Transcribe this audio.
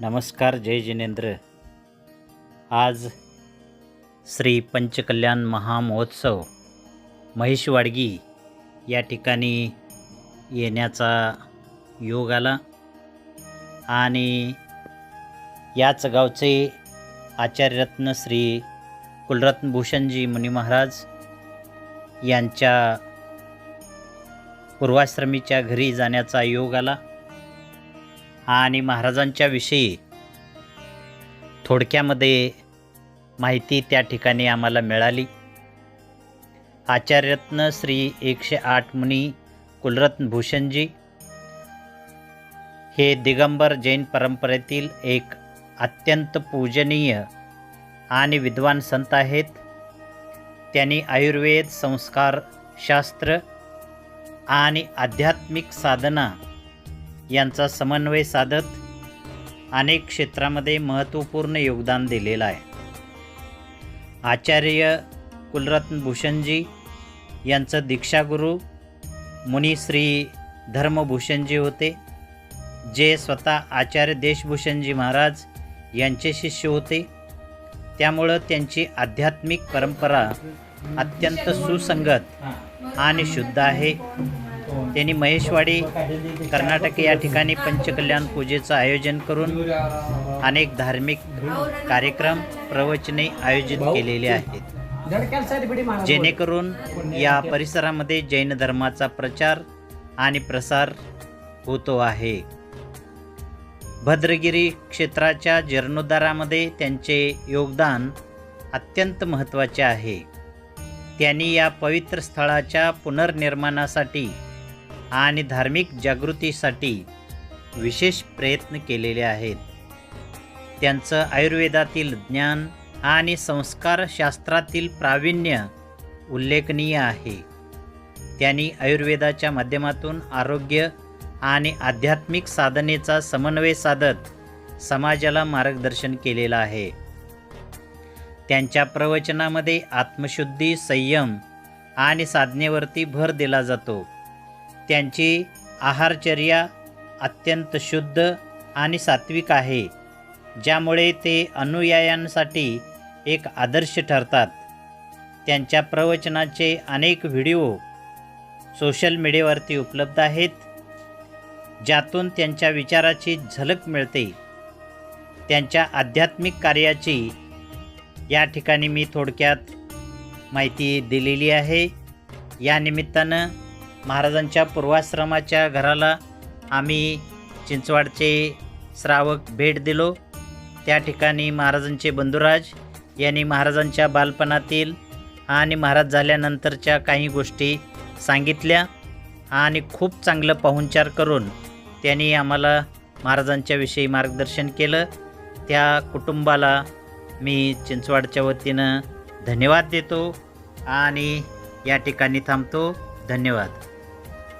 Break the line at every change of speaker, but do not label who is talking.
नमस्कार जय जिनेंद्र. आज श्री पंचकल्याण महामहोत्सव महेशवाडगी या ठिकाणी येण्याचा योग आला आणि याच गावचे आचार्यरत्न श्री कुलरत्नभूषणजी मुनी महाराज यांच्या पूर्वाश्रमीच्या घरी जाण्याचा योग आला. आणि महाराजांच्या विषयी थोडक्यामध्ये माहिती त्या ठिकाणी आम्हाला मिळाली. आचार्यरत्न श्री एकशे आठ मुनी कुलरत्न भूषणजी हे दिगंबर जैन परंपरेतील एक अत्यंत पूजनीय आणि विद्वान संत आहेत. त्यांनी आयुर्वेद संस्कार शास्त्र आणि आध्यात्मिक साधना यांचा समन्वय साधत अनेक क्षेत्रामध्ये महत्त्वपूर्ण योगदान दिलेलं आहे. आचार्य कुलरत्न भूषणजी यांचं दीक्षागुरू मुनिश्री धर्मभूषणजी होते जे स्वतः आचार्य देशभूषणजी महाराज यांचे शिष्य होते. त्यामुळं त्यांची आध्यात्मिक परंपरा अत्यंत सुसंगत आणि शुद्ध आहे. त्यांनी महेशवाडी कर्नाटक या ठिकाणी पंचकल्याण पूजेचं आयोजन करून अनेक धार्मिक कार्यक्रम प्रवचने आयोजित केलेले आहेत. जेणेकरून या परिसरामध्ये जैन धर्माचा प्रचार आणि प्रसार होतो आहे. भद्रगिरी क्षेत्राच्या जीर्णोद्धारामध्ये त्यांचे योगदान अत्यंत महत्त्वाचे आहे. त्यांनी या पवित्र स्थळाच्या पुनर्निर्माणासाठी आणि धार्मिक जागृतीसाठी विशेष प्रयत्न केलेले आहेत. त्यांचं आयुर्वेदातील ज्ञान आणि संस्कारशास्त्रातील प्रावीण्य उल्लेखनीय आहे. त्यांनी आयुर्वेदाच्या माध्यमातून आरोग्य आणि आध्यात्मिक साधनेचा समन्वय साधत समाजाला मार्गदर्शन केलेलं आहे. त्यांच्या प्रवचनामध्ये आत्मशुद्धी संयम आणि साधनेवरती भर दिला जातो. त्यांची आहारचर्या अत्यंत शुद्ध आणि सात्विक आहे ज्यामुळे ते अनुयायांसाठी एक आदर्श ठरतात. त्यांच्या प्रवचनाचे अनेक व्हिडिओ सोशल मीडियावरती उपलब्ध आहेत ज्यातून त्यांच्या विचाराची झलक मिळते. त्यांच्या आध्यात्मिक कार्याची या ठिकाणी मी थोडक्यात माहिती दिलेली आहे. या निमित्तानं महाराजांच्या पूर्वाश्रमाच्या घराला आम्ही चिंचवाडचे श्रावक भेट दिलो. त्या ठिकाणी महाराजांचे बंधुराज यांनी महाराजांच्या बालपणातील आणि महाराज झाल्यानंतरच्या काही गोष्टी सांगितल्या आणि खूप चांगलं पाहुणचार करून त्यांनी आम्हाला महाराजांच्याविषयी मार्गदर्शन केलं. त्या कुटुंबाला मी चिंचवाडच्या वतीनं धन्यवाद देतो आणि या ठिकाणी थांबतो. धन्यवाद.